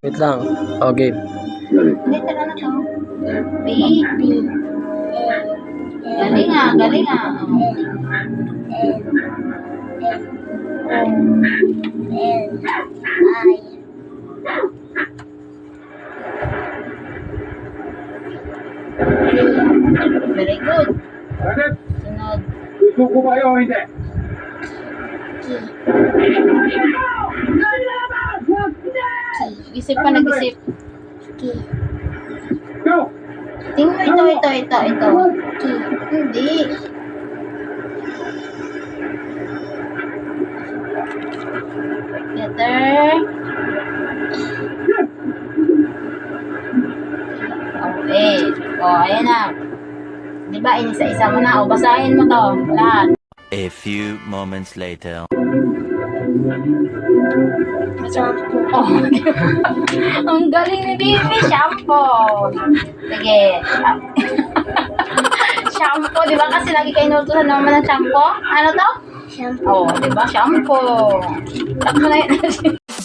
Wait lang. Okay. Dito na to. B. B. Galing nga, galing nga. Very good. Sunod. Susuko ba kayo o hindi? Isip pa, nag-isip. Go! Tingnan mo ito, ito, ito, ito. Hindi. Letter. Okay. O, oh, ayan na. Di ba, inisa-isa mo na. O, basahin mo to. Lahat. A few moments later. Oh, ang galing ni Bibi, shampoo. Sige. shampoo, di ba? Kasi lagi kayo inutusan naman ng shampoo. Ano to? Shampoo. Oh, di ba? Shampoo. Takmo na yun.